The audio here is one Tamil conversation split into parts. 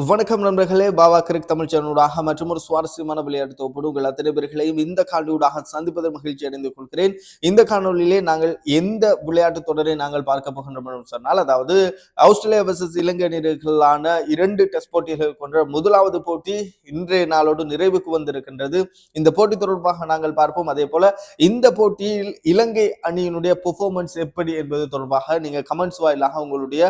வணக்கம் நண்பர்களே பாபா கிரிக் தமிழ் சேனலூடாக மற்றும் ஒரு சுவாரஸ்யமான விளையாட்டு தொகுப்பு உங்கள் அத்தனை பேர்களையும் இந்த காணொலியூடாக சந்திப்பதில் மகிழ்ச்சி அடைந்து கொள்கிறேன். இந்த காணொலியிலே நாங்கள் எந்த விளையாட்டு தொடரை நாங்கள் பார்க்க போகின்றோம் சொன்னால் அதாவது ஆஸ்திரேலியா வர்சஸ் இலங்கை அணிகளான இரண்டு டெஸ்ட் போட்டிகள் கொண்ட முதலாவது போட்டி இன்றைய நாளோடு நிறைவுக்கு வந்திருக்கின்றது. இந்த போட்டி தொடர்பாக நாங்கள் பார்ப்போம். அதே போல இந்த போட்டியில் இலங்கை அணியினுடைய பெர்ஃபார்மன்ஸ் எப்படி என்பது தொடர்பாக நீங்கள் கமெண்ட்ஸ் வாயிலாக உங்களுடைய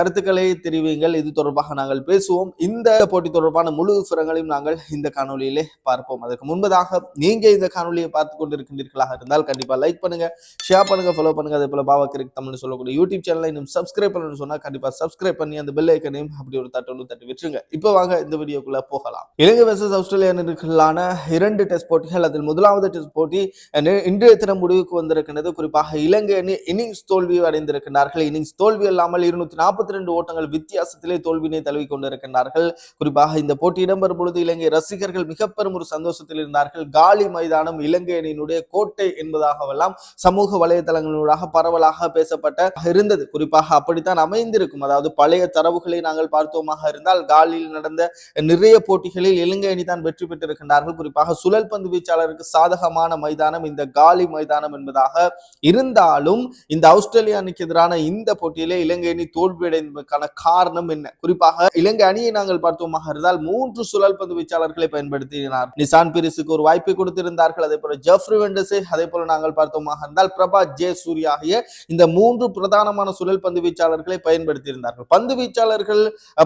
கருத்துக்களை தெரிவிங்கள். இது தொடர்பாக நாங்கள் பேசுவோம். இந்த போட்டி தொடர்பான முழு விவரங்களையும் நாங்கள் இந்த காணொலியிலே பார்ப்போம். அதற்கு முன்பதாக நீங்க இந்த காணொலியை பார்த்து கொண்டிருக்கின்றீர்களாக இருந்தால் கண்டிப்பா லைக் பண்ணுங்க ஷேர் பண்ணுங்க ஃபாலோ பண்ணுங்க. அதே போல பாபா கிரிக் தமிழ்னு சொல்லக்கூடிய யூடியூப் சேனலை இன்னும் சப்ஸ்கிரைப் பண்ணணும்னு சொன்னா கண்டிப்பா சப்ஸ்கிரைப் பண்ணி அந்த பெல் ஐக்கனையும் அப்படி ஒரு தட்டு ஒன்று தட்டி விட்டுருங்க. இப்போ வாங்க இந்த வீடியோக்குள்ள போகலாம். இலங்கை வெர்சஸ் ஆஸ்திரேலியா இரண்டு டெஸ்ட் போட்டிகள் அதில் முதலாவது டெஸ்ட் போட்டி இன்றைய தினம் முடிவுக்கு வந்திருக்கிறது குறிப்பாக இலங்கை அணி இன்னிங்ஸ் தோல்வி அடைந்திருக்கிறார்கள் இன்னிங்ஸ் தோல்வி இல்லாமல் இருநூத்தி நாற்பத்தி ரெண்டு ஓட்டங்கள் வித்தியாசத்திலே தோல்வியினை தழுவி இருந்தார்கள் குறிப்பாக இந்த போட்டி இடம்பெறும் பொழுது இலங்கை ரசிகர்கள் மிக பெரும் ஒரு சந்தோஷத்தில் இருந்தார்கள். காலி மைதானம் இலங்கை அணியினுடைய கோட்டை என்பதாகவெல்லாம் சமூக வலைதளங்களூடாக பரவலாக பேசப்பட்ட இருந்தது. குறிப்பாக அப்படித்தான் அமைந்திருக்கும். அதாவது பழைய தரவுகளை நாங்கள் பார்த்தோமாக இருந்தால் காலியில் நடந்த நிறைய போட்டிகளில் இலங்கை அணி தான் வெற்றி பெற்றிருக்கின்றார்கள். குறிப்பாக சுழல் பந்து வீச்சாளருக்கு சாதகமான மைதானம் இந்த காலி மைதானம் என்பதாக இருந்தாலும் இந்த ஆஸ்திரேலிய அணிக்கு எதிரான இந்த போட்டியிலே இலங்கை அணி தோல்வியடைந்ததற்கான காரணம் என்ன? குறிப்பாக இலங்கை அணி அணியை நாங்கள் பார்த்தோமாக இருந்தால் மூன்று சுழல் பந்து வீச்சாளர்களை பயன்படுத்தினார். நிசான் பிரிஸுக்கு ஒரு வாய்ப்பை கொடுத்திருந்தார்கள். அதே போல ஜெஃப்ரி வெண்டஸை அதே போல நாங்கள் பார்த்தோமாக இருந்தால் பிரபா ஜே சூர்யா ஆகிய இந்த மூன்று பிரதானமான சுழல் பந்து வீச்சாளர்களை பயன்படுத்தியிருந்தார்கள். பந்து வீச்சாளர்கள்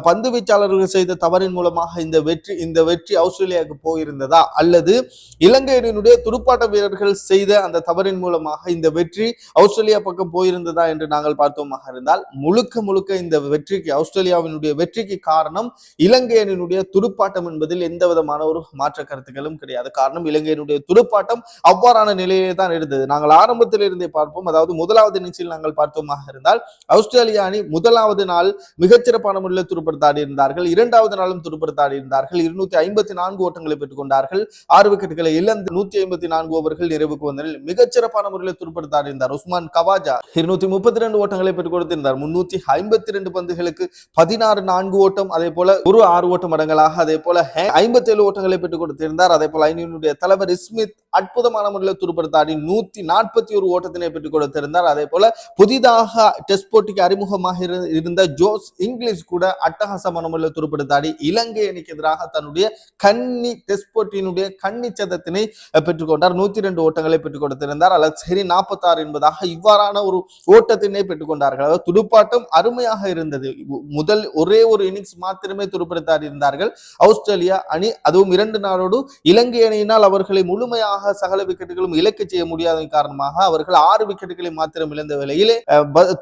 பந்து வீச்சாளர்கள் செய்த தவறின் மூலமாக இந்த வெற்றி இந்த வெற்றி ஆஸ்திரேலியாவுக்கு போயிருந்ததா? அல்லது இலங்கையினுடைய துடுப்பாட்ட வீரர்கள் செய்த அந்த தவறின் மூலமாக இந்த வெற்றி ஆஸ்திரேலியா பக்கம் போயிருந்ததா என்று நாங்கள் பார்த்தோமாக இருந்தால் முழுக்க முழுக்க இந்த வெற்றிக்கு ஆஸ்திரேலியாவினுடைய வெற்றிக்கு காரணம் இலங்கையனுடைய துடுப்பாட்டம் என்பதில் எந்த விதமான ஒரு மாற்ற கருத்துக்களும் கிடையாது. காரணம் இலங்கையினுடைய துடுப்பாட்டம் அவ்வாறான நிலையிலே தான் இருந்தது. நாங்கள் ஆரம்பத்தில் இருந்தே பார்ப்போம். அதாவது முதலாவது நிகழ்ச்சியில் நாங்கள் பார்த்தோமாக இருந்தால் ஆஸ்திரேலியா அணி முதலாவது நாள் மிகச்சிறப்பான முறையில் துடுப்படுத்தாடி இருந்தார்கள். இரண்டாவது நாளும் துடுப்படுத்தாடி இருந்தார்கள். இருநூத்தி ஐம்பத்தி நான்கு ஓட்டங்களை பெற்றுக் கொண்டார்கள் ஆறு விக்கெட்டுகளை இழந்து நூத்தி ஐம்பத்தி நான்கு ஓவர்கள் நிறைவுக்கு வந்ததில் மிகச்சிறப்பான முறையில் துடுப்படுத்தாடி இருந்தார் உஸ்மான் கவாஜா. இருநூத்தி முப்பத்தி ரெண்டு ஓட்டங்களை பெற்றுக் கொடுத்திருந்தார். முன்னூத்தி ஐம்பத்தி ரெண்டு பந்துகளுக்கு பதினாறு நான்கு ஓட்டம் அதே போல போல ஒரு ஆறு ஓட்டம் மடங்களாக அதே போல ஐம்பத்தி ஏழு ஓட்டங்களை பெற்றுக் கொடுத்திருந்தார். அதே போல ஐநூறுடைய தலைவர் ஸ்மித் அற்புதமான முறையில் துடுப்படுத்தாடி நூத்தி நாற்பத்தி ஒரு ஓட்டத்தினை பெற்றுக் கொடுத்திருந்தார். அதே போல புதிதாக டெஸ்ட் போட்டிக்கு அறிமுகமாக இரு- இருந்த ஜோஸ் இங்கிலீஷ் கூட அட்டகாசமான முறையில் துடுப்படுத்தாடி இலங்கை அணிக்கு எதிராக தன்னுடைய கன்னி டெஸ்ட் போட்டியினுடைய கன்னி சதத்தினை பெற்றுக்கொண்டார் நூத்தி ரெண்டு ஓட்டங்களை பெற்றுக் கொடுத்திருந்தார். சரி நாற்பத்தாறு என்பதாக இவ்வாறான ஒரு ஓட்டத்தினை பெற்றுக்கொண்டார்கள் அதாவது துடுப்பாட்டம் அருமையாக இருந்தது. முதல் ஒரே ஒரு இன்னிங்ஸ் மாத்திரம் துடுப்படுத்தாடி இருந்தார்கள். ஆஸ்திரேலியா அணி அதுவும் இரண்டு நாளோடு இலங்கை அணியினால் அவர்களை முழுமையாக சகல விக்கெட்டுகளும் இலக்கு செய்ய முடியாத காரணமாக அவர்கள் ஆறு விக்கெட்டுகளை மாத்திரம் இழந்த வேளையிலே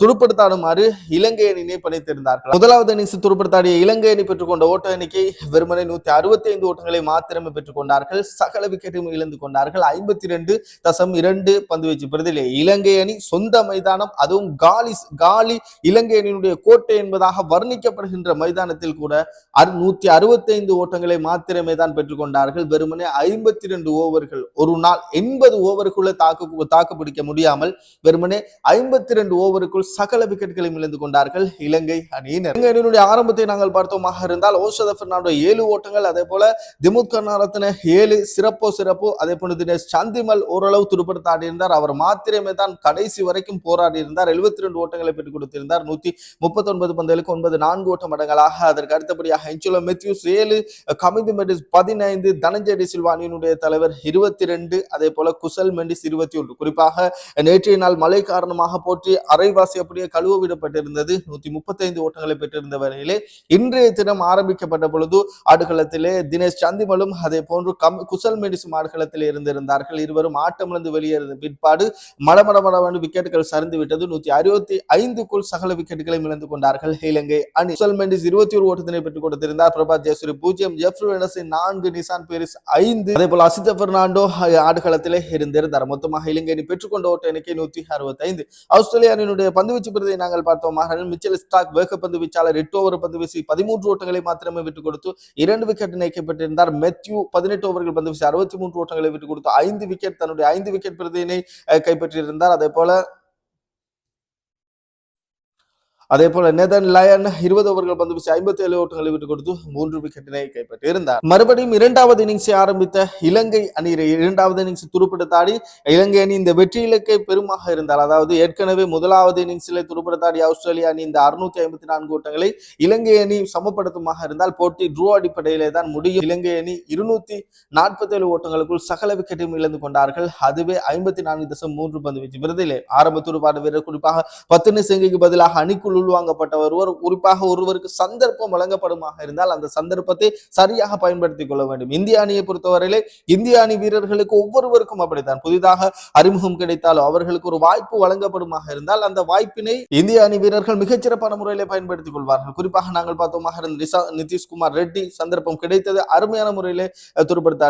துருப்படுத்தாடுமாறு துடுப்படுத்தாடுமாறு இலங்கை அணியினை பணித்திருந்தார்கள். முதலாவது அணி துருப்படுத்தாடிய இலங்கை அணி பெற்றுக்கொண்ட ஓட்ட எண்ணிக்கை வெறுமனை நூத்தி அறுபத்தி ஐந்து ஓட்டங்களை மாத்திரமே பெற்றுக் கொண்டார்கள் சகல விக்கெட்டையும் இழந்து கொண்டார்கள். ஐம்பத்தி ரெண்டு தசம் இரண்டு பந்து வீச்சு பெறுதிலே இலங்கை அணி சொந்த மைதானம் அதுவும் காலி காலி இலங்கை அணியினுடைய கோட்டை என்பதாக வர்ணிக்கப்படுகின்ற மைதானத்தில் கூட அறு நூத்தி அறுபத்தி ஐந்து ஓட்டங்களை மாத்திரமே தான் பெற்றுக்கொண்டார்கள் வெறுமனே ஐம்பத்தி ரெண்டு ஓவர்கள் ஒரு நாள் எண்பது ஓவருக்குள்ள தாக்கு தாக்கு பிடிக்க முடியாமல் வெறுமனே ஐம்பத்தி ரெண்டு ஓவருக்குள் சகல விக்கெட்களையும் இழந்து கொண்டார்கள். இலங்கை அணியினர் இலங்கை அணியினுடைய ஆரம்பத்தை நாங்கள் பார்த்தோமாக இருந்தால் ஓஷத பெர்னாண்டோ ஏழு ஓட்டங்கள் அதே போல திமுத் கர்நாரத்தின ஏழு சிறப்போ சிறப்பு அதே போல தினேஷ் சந்திமல் ஓரளவு துடுப்படுத்த இருந்தார் அவர் மாத்திரமே தான் கடைசி வரைக்கும் போராடி இருந்தார் எழுபத்தி ரெண்டு ஓட்டங்களை பெற்றுக் கொடுத்திருந்தார். நூத்தி முப்பத்தி ஒன்பது பந்துகளுக்கு ஒன்பது நான்கு ஓட்டம் மடங்களாக அதற்கு அடுத்தபடியாக என்சுலோ மெத்யூஸ் ஏழு கமிதி மெண்டிஸ் பதினைந்து தனஞ்சய டி அணியினுடைய தலைவர் இருபத்தி ரெண்டு அதே போல குசல் மெண்டிஸ் இருபத்தி ஒன்று குறிப்பாக நேற்றைய நாள் மழை காரணமாக போற்றி அரைவாசி அப்படியே கழுவ விடப்பட்டிருந்தது. நூத்தி முப்பத்தைந்து ஓட்டங்களை பெற்றிருந்த வரையிலே இன்றைய தினம் ஆரம்பிக்கப்பட்ட பொழுது ஆடுகளத்திலே தினேஷ் சந்திமலும் அதே போன்று கம் குசல் மெடிசும் ஆடுகளத்தில் இருந்திருந்தார்கள். இருவரும் ஆட்டமிழந்து வெளியேறிய பிற்பாடு மடமடமடவென்று விக்கெட்டுகள் சரிந்து விட்டது நூத்தி அறுபத்தி ஐந்துக்குள் சகல விக்கெட்டுகளையும் இழந்து கொண்டார்கள். இலங்கை அணி. குசல் மெண்டிஸ் இருபத்தி ஒரு ஓட்டத்தில் ஓட்டத்தினை பெற்றுக் கொடுத்திருந்தார். பிரபாத் ஜெயசூரி பூஜ்ஜியம். ஜெஃப்ரி நான்கு நிசான் பேரிஸ் ஐந்து. அதே போல அசித பெர்னாண்டோ ஆடுகளத்திலே இருந்திருந்தார். மொத்தமாக இலங்கை அணி பெற்றுக்கொண்ட ஓட்ட எண்ணிக்கை நூத்தி அறுபத்தி ஐந்து ஆஸ்திரேலிய அணியினுடைய பந்துவீச்சு பிரதியை நாங்கள் பார்த்தோம். மிச்சல் ஸ்டாக் வேக பந்து வீச்சாளர் எட்டு ஓவர் பந்து வீசி பதிமூன்று ஓட்டங்களை மாத்திரமே விட்டுக் கொடுத்து இரண்டு விக்கெட் இணைக்கப்பட்டிருந்தார். மெத்யூ பதினெட்டு ஓவர்கள் பந்து வீசி அறுபத்தி மூன்று ஓட்டங்களை விட்டுக் கொடுத்து ஐந்து விக்கெட் தன்னுடைய ஐந்து விக்கெட் பிரதியினை கைப்பற்றியிருந்தார். அதே போல அதே போல நெதன் லயன் இருபது ஓவர்கள் பந்து வீசி ஐம்பத்தி ஏழு ஓட்டங்களை விட்டு கொடுத்து மூன்று விக்கெட்டினை கைப்பற்றியிருந்தார். மறுபடியும் இரண்டாவது இன்னிங்ஸை ஆரம்பித்த இலங்கை அணி இரண்டாவது இன்னிங்ஸ் துருப்பிடத்தாடி இலங்கை அணி இந்த வெற்றி இலக்கை பெருமாக இருந்தால் அதாவது ஏற்கனவே முதலாவது இன்னிங்ஸிலே துருப்பிடத்தாடி ஆஸ்திரேலியா அணி இந்த அறுநூத்தி ஐம்பத்தி நான்கு ஓட்டங்களை இலங்கை அணி சமப்படுத்துமாக இருந்தால் போட்டி ட்ரூ அடிப்படையிலே தான் முடியும். இலங்கை அணி இருநூத்தி நாற்பத்தி ஏழு ஓட்டங்களுக்குள் சகல விக்கெட்டையும் இழந்து கொண்டார்கள். அதுவே ஐம்பத்தி நான்கு தசம் மூன்று பந்து வீச்சு விருதிலே ஆரம்ப துடுப்பாட்ட வீரர் குறிப்பாக பத்து சிங்கிக்கு பதிலாக அணிக்குள் உள்வாங்கப்பட்ட ஒருவர் குறிப்பாக ஒருவருக்கு சந்தர்ப்பம் வழங்கப்படுமாக இருந்தால் அந்த சந்தர்ப்பத்தை சரியாக பயன்படுத்திக் கொள்ள வேண்டும். இந்திய அணியை பொறுத்தவரையிலே இந்திய அணி வீரர்களுக்கு ஒவ்வொருவருக்கும் அப்படித்தான். புதிதாக அறிமுகம் கிடைத்தாலும் அவர்களுக்கு ஒரு வாய்ப்பு வழங்கப்படுமாக இருந்தால் அந்த வாய்ப்பினை இந்திய அணி வீரர்கள் மிகச்சிறப்பான முறையிலே பயன்படுத்திக் கொள்வார்கள். குறிப்பாக நாங்கள் பார்த்தோமாக இருந்த நிதிஷ்குமார் ரெட்டி சந்தர்ப்பம் கிடைத்தது அருமையான முறையிலே அஹ்,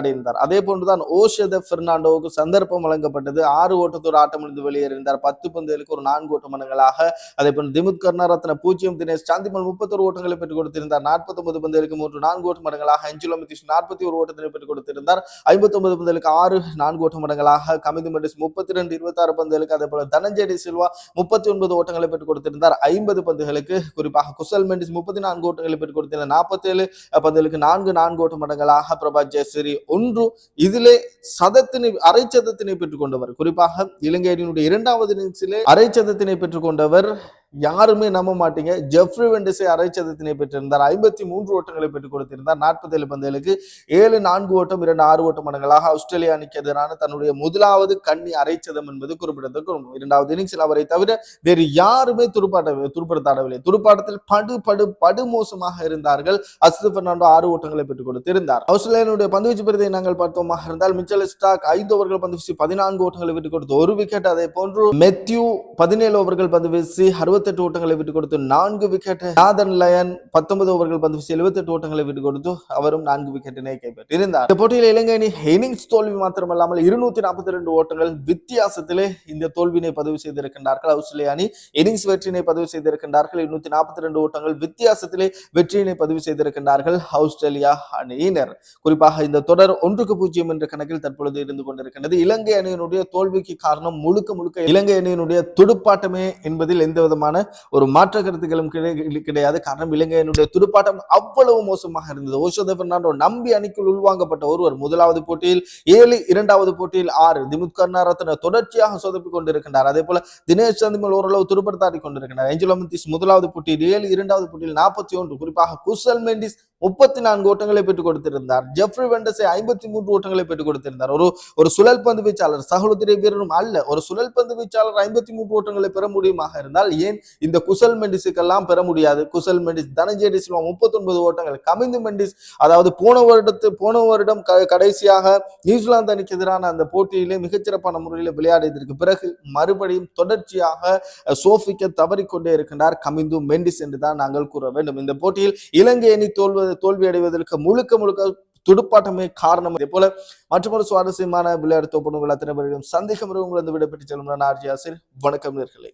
இருந்தார் அதே போன்றுதான் ஓஷத பெர்னாண்டோவுக்கு சந்தர்ப்பம் வழங்கப்பட்டது. ஆறு ஓட்டத்தோடு ஆட்டமிழந்து வெளியேறினார் பத்து பந்துகளுக்கு ஒரு நான்கு ஓட்ட மனங்களாக அதே போன்று திமுத் கருணாரத்ன பூஜ்ஜியம் தினேஷ் சாந்திமல் முப்பத்தொரு ஓட்டங்களை பெற்றுக் கொடுத்திருந்தார். நாற்பத்தொன்பது பந்துகளுக்கு மூன்று நான்கு ஓட்டு மடங்களாக அஞ்சுலோ மிதிஷ் நாற்பத்தி ஒரு ஓட்டத்தினை பெற்றுக் கொடுத்திருந்தார். ஐம்பத்தொன்பது பந்துகளுக்கு ஆறு நான்கு ஓட்ட மடங்களாக கமிதி மெடிஸ் முப்பத்தி ரெண்டு இருபத்தாறு பந்துகளுக்கு அதே போல தனஞ்சயடி சில்வா முப்பத்தி ஒன்பது ஓட்டங்களை பெற்றுக் கொடுத்திருந்தார். ஐம்பது பந்துகளுக்கு குறிப்பாக குசல் மெண்டிஸ் முப்பத்தி நான்கு ஓட்டங்களை பெற்றுக் கொடுத்திருந்தார். நாற்பத்தி ஏழு பந்துகளுக்கு நான்கு நான்கு ஓட்டு மடங்களாக பிரபா ஜெயஸ்ரீ ஒன்று இதிலே சதத்தினை அரை சதத்தினை பெற்றுக் கொண்டவர். குறிப்பாக இலங்கை அணியினுடைய இரண்டாவது இன்னிங்ஸிலே அரை சதத்தினை பெற்றுக் கொண்டவர் யாருமே நம்ப மாட்டீங்க. ஜெஃப்ரி வெண்டிஸை அரை சதத்தினை பெற்றிருந்தார். ஐம்பத்தி மூன்று ஓட்டங்களை பெற்றுக் கொடுத்திருந்தார். நாற்பத்தி ஏழு பந்துகளுக்கு ஏழு நான்கு ஓட்டம் இரண்டு ஆறு ஓட்ட மடங்களாக ஆஸ்திரேலியா அணிக்கு எதிரான தன்னுடைய முதலாவது கண்ணி அரைச்சதம் என்பது குறிப்பிடத்தக்க இரண்டாவது இன்னிங்ஸில் அவரை தவிர வேறு யாருமே துடுப்பாட்ட துடுப்படுத்தாடவில்லை துடுப்பாட்டத்தில் படு படு படு மோசமாக இருந்தார்கள். அசித் பெர்னாண்டோ ஆறு ஓட்டங்களை பெற்றுக் கொடுத்திருந்தார். ஆஸ்திரேலியனுடைய பந்துவீச்சு பிரதியை நாங்கள் பார்த்தோமாக இருந்தால் மிச்சல் ஸ்டாக் ஐந்து ஓவர்கள் பந்து வீசி பதினான்கு ஓட்டங்களை விட்டுக் கொடுத்து ஒரு விக்கெட் அதே போன்று மெத்யூ பதினேழு ஓவர்கள் பந்து வீசி எழுபத்தெட்டு ஓட்டங்களை விட்டு கொடுத்து நான்கு விக்கெட் நாதன் லயன் பத்தொன்பது ஓவர்கள் பந்து வீசி எழுபத்தெட்டு ஓட்டங்களை விட்டு கொடுத்து அவரும் நான்கு விக்கெட்டினை கைப்பற்றியிருந்தார். இந்த போட்டியில் இலங்கை அணி இன்னிங்ஸ் தோல்வி மாத்திரமல்லாமல் இருநூத்தி நாற்பத்தி ரெண்டு ஓட்டங்கள் வித்தியாசத்திலே இந்த தோல்வியினை பதிவு செய்திருக்கின்றார்கள். ஆஸ்திரேலிய அணி இன்னிங்ஸ் வெற்றியினை பதிவு செய்திருக்கின்றார்கள். இருநூத்தி நாற்பத்தி ரெண்டு ஓட்டங்கள் வித்தியாசத்திலே வெற்றியினை பதிவு செய்திருக்கின்றார்கள் ஆஸ்திரேலியா அணியினர். குறிப்பாக இந்த தொடர் ஒன்றுக்கு பூஜ்ஜியம் என்ற கணக்கில் தற்பொழுது இருந்து கொண்டிருக்கின்றது. இலங்கை அணியினுடைய தோல்விக்கு காரணம் முழுக்க முழுக்க இலங்கை அணியினுடைய துடுப்பாட்டமே என்பதில் எந்த விதமான ஒரு மாற்று கருத்துக்களும் கிடையாது. காரணம் இலங்கையினுடைய துடுப்பாட்டம் அவ்வளவு மோசமாக இருந்தது. ஓஷோத பெர்னாண்டோ நம்பி அணிக்குள் உள்வாங்கப்பட்ட ஒருவர் முதலாவது போட்டியில் ஏழு இரண்டாவது போட்டியில் ஆறு. திமுத் கருணாரத்ன தொடர்ச்சியாக சொதப்பிக் கொண்டிருக்கின்றார். அதே போல தினேஷ் சந்திமல் ஓரளவு துடுப்படுத்தாடி கொண்டிருக்கிறார் ஏஞ்சலோ முதலாவது போட்டியில் ஏழு இரண்டாவது போட்டியில் நாற்பத்தி ஒன்று. குறிப்பாக குசல் மெண்டிஸ் முப்பத்தி நான்கு ஓட்டங்களை பெற்றுக் கொடுத்திருந்தார். ஜெஃப்ரி வெண்டஸை ஐம்பத்தி மூன்று ஓட்டங்களை பெற்றுக் கொடுத்திருந்தார். ஒரு ஒரு சுழல் பந்து வீச்சாளர் சகோதரி வீரரும் அல்ல. ஒரு சுழல் பந்து வீச்சாளர் ஐம்பத்தி மூன்று ஓட்டங்களை பெற முடியுமாக இருந்தால் ஏன் இந்த குசல் மெண்டிஸுக்கெல்லாம் பெற முடியாது? குசல் மெண்டிஸ் தனஞ்சய சில்வா முப்பத்தி ஒன்பது ஓட்டங்கள். கமிந்து மெண்டிஸ் அதாவது போன வருடத்து போன வருடம் க- கடைசியாக நியூசிலாந்து அணிக்கு எதிரான அந்த போட்டியிலே மிகச்சிறப்பான முறையில் விளையாடியதற்கு பிறகு மறுபடியும் தொடர்ச்சியாக சோஃபிக்க தவறிக்கொண்டே இருக்கின்றார் கமிந்து மெண்டிஸ் என்று தான் நாங்கள் கூற வேண்டும். இந்த போட்டியில் இலங்கை அணி தோல்வது தோல்வி அடைவதற்கு முழுக்க முழுக்க துடுப்பாட்டமே காரணம். இதே போல மற்றொரு சுவாரஸ்யமான விளையாட்டு தொகுப்புகள் அத்தனை பேரிடம் சந்தேகம் உங்களது விடைபெற்று செல்லும் நான் ஆர்ஜி ஆசிர் வணக்கம் நேர்களை.